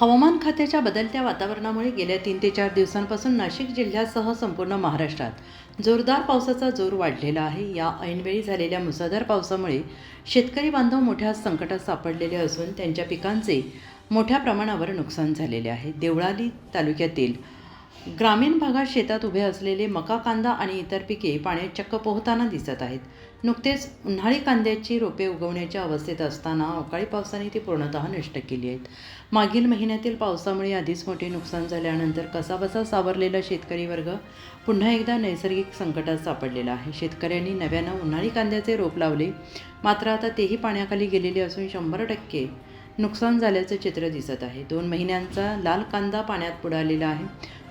हवामान खात्याच्या बदलत्या वातावरणामुळे गेल्या तीन ते चार दिवसांपासून नाशिक जिल्ह्यासह संपूर्ण महाराष्ट्रात जोरदार पावसाचा जोर वाढलेला आहे. या ऐनवेळी झालेल्या मुसळधार पावसामुळे शेतकरी बांधव मोठ्या संकटात सापडलेले असून त्यांच्या पिकांचे मोठ्या प्रमाणावर नुकसान झालेले आहे. देवळाली तालुक्यातील ग्रामीण भागात शेतात उभे असलेले मका कांदा आणि इतर पिके पाण्यात चक्क पोहताना दिसत आहेत. नुकतेच उन्हाळी कांद्याची रोपे उगवण्याच्या अवस्थेत असताना अवकाळी पावसाने ती पूर्णतः नष्ट केली आहेत. मागील महिन्यातील पावसामुळे आधीच मोठे नुकसान झाल्यानंतर कसाबसा सावरलेला शेतकरी वर्ग पुन्हा एकदा नैसर्गिक संकटात सापडलेला आहे. शेतकऱ्यांनी नव्यानं उन्हाळी कांद्याचे रोप लावले. मात्र आता तेही पाण्याखाली गेलेले असून शंभर टक्के नुकसान झाल्याचं चित्र दिसत आहे. दोन महिन्यांचा लाल कांदा पाण्यात बुडालेला आहे.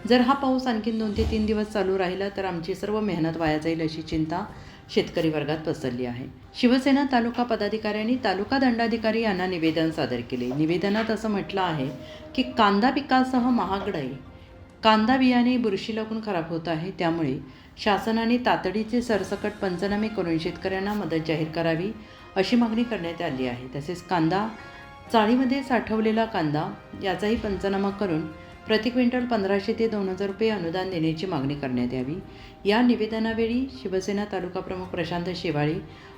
जर हा पाऊस आणखीन दोन ते तीन दिवस चालू राहिला तर आमची सर्व मेहनत वाया जाईल अशी चिंता शेतकरी वर्गात पसरली आहे. शिवसेना तालुका पदाधिकाऱ्यांनी तालुका दंडाधिकारी यांना निवेदन सादर केले. निवेदनात असं म्हटलं आहे की कांदा पिकासह महागडाई कांदा बियाणे बुरशी लागून खराब होत आहे. त्यामुळे शासनाने तातडीचे सरसकट पंचनामे करून शेतकऱ्यांना मदत जाहीर करावी अशी मागणी करण्यात आली आहे. तसेच कांदा चाळीमध्ये साठवलेला कांदा याचाही पंचनामा करून प्रति क्विंटल पंधराशे ते दोन हजार रुपये अनुदान देण्याची मागणी करण्यात यावी. या निवेदनावेळी शिवसेना तालुका प्रमुख प्रशांत शेवाळे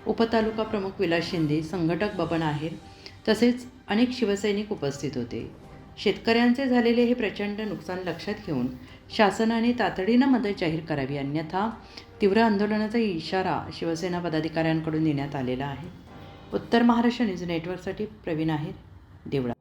उपतालुका प्रमुख विलास शिंदे संघटक बबन आहेर तसेच अनेक शिवसैनिक उपस्थित होते. शेतकऱ्यांचे झालेले हे प्रचंड नुकसान लक्षात घेऊन शासनाने तातडीनं मदत जाहीर करावी अन्यथा तीव्र आंदोलनाचा इशारा शिवसेना पदाधिकाऱ्यांकडून देण्यात आलेला आहे. उत्तर महाराष्ट्र न्यूज नेटवर्कसाठी प्रवीण आहेर देवळा.